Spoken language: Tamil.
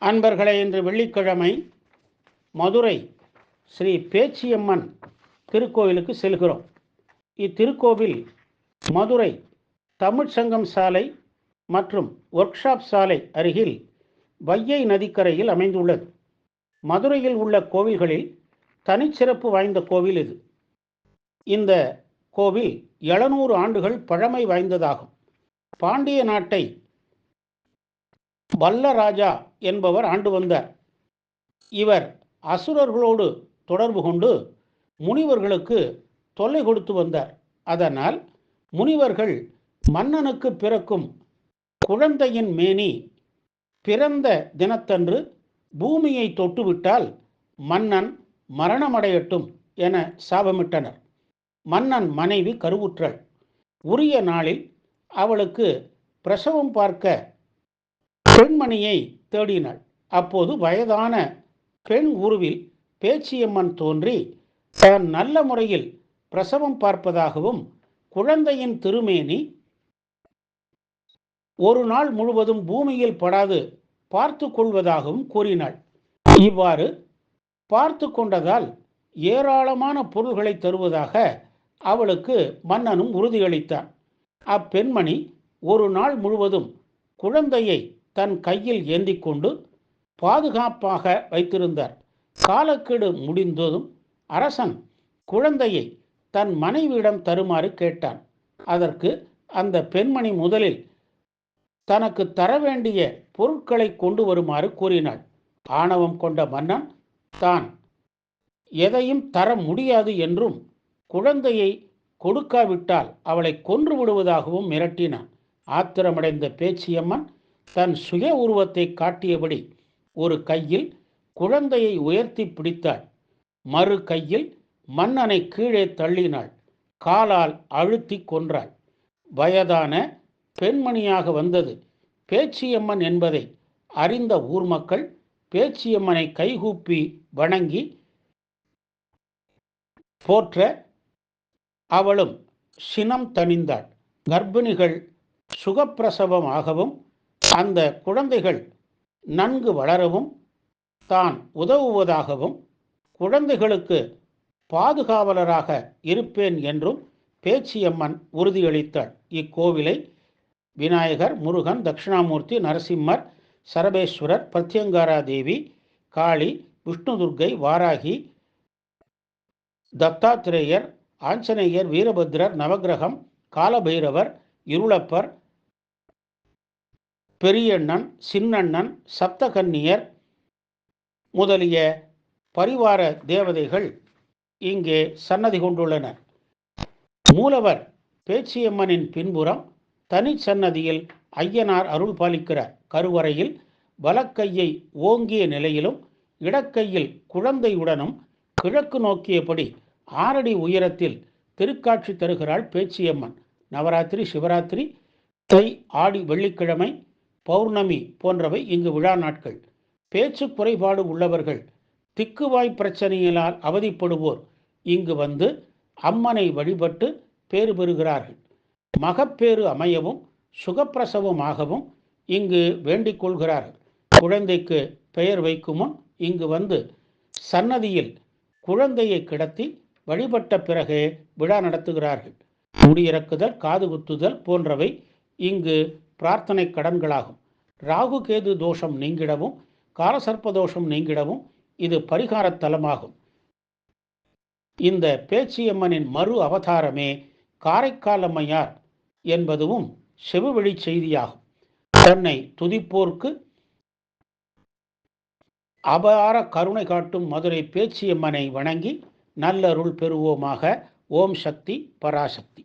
அன்பர்களே இன்று வெள்ளிக்கிழமை மதுரை ஸ்ரீ பேச்சியம்மன் திருக்கோவிலுக்கு செல்கிறோம். இத்திருக்கோவில் மதுரை தமிழ்ச்சங்கம் சாலை மற்றும் ஒர்க் ஷாப் சாலை அருகில் வையை நதிக்கரையில் அமைந்துள்ளது. மதுரையில் உள்ள கோவில்களில் தனிச்சிறப்பு வாய்ந்த கோவில் இது. இந்த கோவில் எழுநூறு ஆண்டுகள் பழமை வாய்ந்ததாகும். பாண்டிய நாட்டை வல்லராஜா என்பவர் ஆண்டு வந்தார் இவர் அசுரர்களோடு தொடர்பு கொண்டு முனிவர்களுக்கு தொல்லை கொடுத்து வந்தார். அதனால் முனிவர்கள் மன்னனுக்கு பிறக்கும் குழந்தையின் மேனி பிறந்த தினத்தன்று பூமியை தொட்டுவிட்டால் மன்னன் மரணமடையட்டும் என சாபமிட்டனர். மன்னன் மனைவி கருவுற்றல். உரிய நாளில் அவளுக்கு பிரசவம் பார்க்க பெண்மணியை தேடினாள். அப்போது வயதான பெண் உருவில் பேச்சியம்மன் தோன்றி தான் நல்ல முறையில் பிரசவம் பார்ப்பதாகவும் குழந்தையின் திருமேனி ஒரு நாள் முழுவதும் பூமியில் படாது பார்த்து கொள்வதாகவும் கூறினாள். இவ்வாறு பார்த்து கொண்டதால் ஏராளமான பொருள்களை தருவதாக அவளுக்கு மன்னனும் உறுதியளித்தான். அப்பெண்மணி ஒரு நாள் முழுவதும் குழந்தையை தன் கையில் ஏந்தி கொண்டு பாதுகாப்பாக வைத்திருந்தார். காலக்கெடு முடிந்ததும் அரசன் குழந்தையை தன் மனைவியிடம் தருமாறு கேட்டான். அதற்கு அந்த பெண்மணி முதலில் தனக்கு தர வேண்டிய பொருட்களை கொண்டு வருமாறு கூறினாள். ஆணவம் கொண்ட மன்னன் தான் எதையும் தர முடியாது என்றும் குழந்தையை கொடுக்காவிட்டால் அவளை கொன்று விடுவதாகவும் மிரட்டினான். ஆத்திரமடைந்த பேச்சியம்மன் தன் சுய உருவத்தை காட்டியபடி ஒரு கையில் குழந்தையை உயர்த்தி பிடித்தாள். மறு கையில் மன்னனை கீழே தள்ளினாள். காலால் அழுத்தி கொன்றாள். வயதான பெண்மணியாக வந்தது. பேச்சியம்மன் என்பதை அறிந்த ஊர் மக்கள் பேச்சியம்மனை கைகூப்பி வணங்கி போற்ற. அவளும் சினம் தணிந்தாள். கர்ப்பிணிகள் சுகப்பிரசவமாகவும் அந்த குழந்தைகள் நன்கு வளரவும் தான் உதவுவதாகவும் குழந்தைகளுக்கு பாதுகாவலராக இருப்பேன் என்றும் பேச்சியம்மன் உறுதியளித்தாள். இக்கோவிலை விநாயகர் முருகன் தட்சிணாமூர்த்தி நரசிம்மர் சரபேஸ்வரர் பிரத்யங்காரா தேவி காளி விஷ்ணு துர்க்கை வாராகி தத்தாத்திரேயர் ஆஞ்சநேயர் வீரபத்ரர் நவகிரகம் காலபைரவர் இருளப்பர் பெரியண்ணன் சின்னண்ணன் சப்தகன்னியர் முதலிய பரிவார தேவதைகள் இங்கே சன்னதி கொண்டுள்ளனர். மூலவர் பேச்சியம்மனின் பின்புறம் தனி சன்னதியில் ஐயனார் அருள் பாலிக்கிறார் கருவறையில் வலக்கையை ஓங்கிய நிலையிலும் இடக்கையில் குழந்தையுடனும் கிழக்கு நோக்கியபடி ஆறடி உயரத்தில் திருக்காட்சி தருகிறாள் பேச்சியம்மன். நவராத்திரி சிவராத்திரி தை ஆடி வெள்ளிக்கிழமை பௌர்ணமி போன்றவை இங்கு விழா நாட்கள். பேச்சு குறைபாடு உள்ளவர்கள் திக்குவாய் பிரச்சனையினால் அவதிப்படுவோர் இங்கு வந்து அம்மனை வழிபட்டு பேறு பெறுகிறார்கள். மகப்பேறு அமையவும் சுகப்பிரசவமாகவும் இங்கு வேண்டிக் கொள்கிறார்கள். குழந்தைக்கு பெயர் வைக்கும் முன் இங்கு வந்து சன்னதியில் குழந்தையை கிடத்தி வழிபட்ட பிறகே விழா நடத்துகிறார்கள். முடியிறக்குதல் காது குத்துதல் போன்றவை இங்கு பிரார்த்தனை கடன்களாகும். ராகு கேது தோஷம் நீங்கிடவும் காலசர்ப்ப தோஷம் நீங்கிடவும் இது பரிகாரத் தலமாகும். இந்த பேச்சியம்மனின் மறு அவதாரமே காரைக்காலம்மையார் என்பதுவும் செவிவழி செய்தியாகும். தன்னை துதிப்போர்க்கு அபார கருணை காட்டும் மதுரை பேச்சியம்மனை வணங்கி நல்லருள் பெறுவோமாக ஓம் சக்தி பராசக்தி.